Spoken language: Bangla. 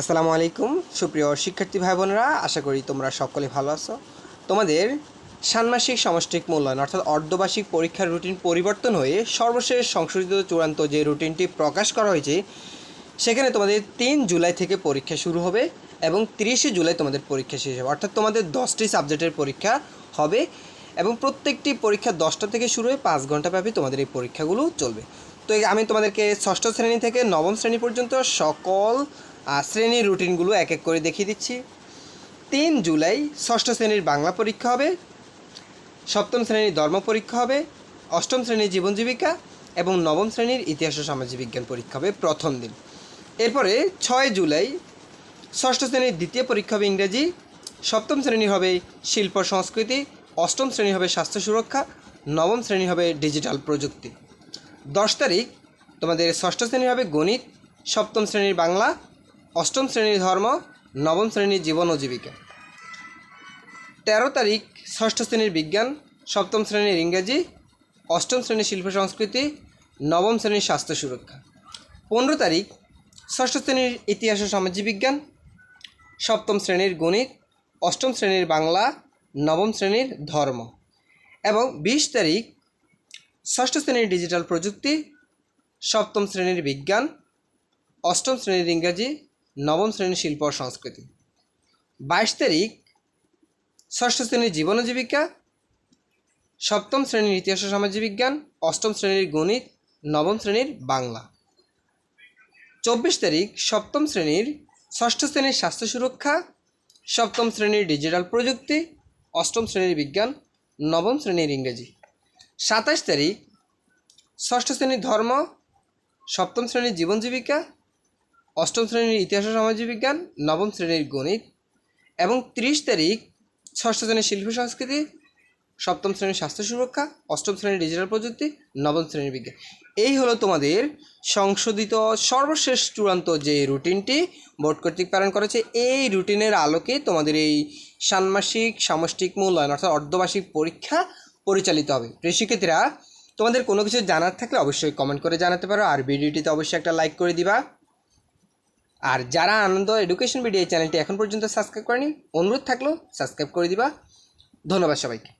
আসসালামু আলাইকুম। সুপ্রিয় শিক্ষার্থী ভাই বোনেরা আশা করি তোমরা সকলে ভালো আছো। তোমাদের ষান্মাসিক সমষ্টিক মূল্যায়ন, অর্থাৎ অর্ধবার্ষিক পরীক্ষার রুটিন পরিবর্তন হয়ে সর্বশেষ সংশোধিত চূড়ান্ত যে রুটিনটি প্রকাশ করা হয়েছে, সেখানে তোমাদের তিন জুলাই থেকে পরীক্ষা শুরু হবে এবং তিরিশে জুলাই তোমাদের পরীক্ষা শেষ হবে। অর্থাৎ তোমাদের দশটি সাবজেক্টের পরীক্ষা হবে এবং প্রত্যেকটি পরীক্ষা দশটা থেকে শুরু হয়ে পাঁচ ঘণ্টা ব্যাপী তোমাদের এই পরীক্ষাগুলো চলবে। তো আমি তোমাদেরকে ষষ্ঠ শ্রেণি থেকে নবম শ্রেণি পর্যন্ত সকল শ্রেণির রুটিনগুলো এক এক করে দেখিয়ে দিচ্ছি। তিন জুলাই ষষ্ঠ শ্রেণির বাংলা পরীক্ষা হবে, সপ্তম শ্রেণির ধর্ম পরীক্ষা হবে, অষ্টম শ্রেণির জীবন জীবিকা এবং নবম শ্রেণির ইতিহাস ও সামাজিক বিজ্ঞান পরীক্ষা হবে প্রথম দিন। এরপরে ছয় জুলাই ষষ্ঠ শ্রেণির দ্বিতীয় পরীক্ষা হবে ইংরেজি, সপ্তম শ্রেণি হবে শিল্প সংস্কৃতি, অষ্টম শ্রেণি হবে স্বাস্থ্য সুরক্ষা, নবম শ্রেণি হবে ডিজিটাল প্রযুক্তি। দশ তারিখ তোমাদের ষষ্ঠ শ্রেণি হবে গণিত, সপ্তম শ্রেণির বাংলা অষ্টম শ্রেণির ধর্ম, নবম শ্রেণির জীবন ও জীবিকা। তেরো তারিখ, ষষ্ঠ শ্রেণির বিজ্ঞান, সপ্তম শ্রেণির ইংরেজি, অষ্টম শ্রেণির শিল্প সংস্কৃতি, নবম শ্রেণির স্বাস্থ্য সুরক্ষা। পনেরো তারিখ, ষষ্ঠ শ্রেণির ইতিহাস ও সামাজিক বিজ্ঞান, সপ্তম শ্রেণির গণিত, অষ্টম শ্রেণির বাংলা, নবম শ্রেণির ধর্ম। এবং বিশ তারিখ, ষষ্ঠ শ্রেণির ডিজিটাল প্রযুক্তি, সপ্তম শ্রেণির বিজ্ঞান, অষ্টম শ্রেণির ইংরাজি নবম শ্রেণির শিল্প সংস্কৃতি। বাইশ তারিখ, ষষ্ঠ শ্রেণির জীবন জীবিকা সপ্তম শ্রেণির ইতিহাস সামাজিক বিজ্ঞান অষ্টম শ্রেণির গণিত, নবম শ্রেণির বাংলা। চব্বিশ তারিখ, সপ্তম শ্রেণির ষষ্ঠ শ্রেণির স্বাস্থ্য সুরক্ষা, সপ্তম শ্রেণির ডিজিটাল প্রযুক্তি, অষ্টম শ্রেণির বিজ্ঞান, নবম শ্রেণির ইংরেজি। সাতাশ তারিখ, ষষ্ঠ শ্রেণির ধর্ম, সপ্তম শ্রেণির জীবন জীবিকা অষ্টম শ্রেণির ইতিহাস ও সামাজিক বিজ্ঞান নবম শ্রেণির গণিত এবং তিরিশ তারিখ, ষষ্ঠ শ্রেণির শিল্প সংস্কৃতি, সপ্তম শ্রেণির স্বাস্থ্য সুরক্ষা, অষ্টম শ্রেণির ডিজিটাল প্রযুক্তি, নবম শ্রেণির বিজ্ঞান। এই হলো তোমাদের সংশোধিত সর্বশেষ চূড়ান্ত যে রুটিনটি, বোর্ড কর্তৃক প্রেরণ করেছে এই রুটিনের আলোকে তোমাদের এই ষান্মাসিক, সামষ্টিক মূল্যায়ন অর্থাৎ অর্ধবার্ষিক পরীক্ষা পরিচালিত হবে। শিক্ষার্থীরা, তোমাদের কোনো কিছু জানার থাকলে অবশ্যই কমেন্ট করে জানাতে পারো, আর ভিডিওটিতে অবশ্যই একটা লাইক করে দিবা। আর যারা আনন্দ এডুকেশন ভিডিও চ্যানেলটি এখন পর্যন্ত সাবস্ক্রাইব করেনি, অনুরোধ থাকল সাবস্ক্রাইব করে দিবা। ধন্যবাদ সবাইকে।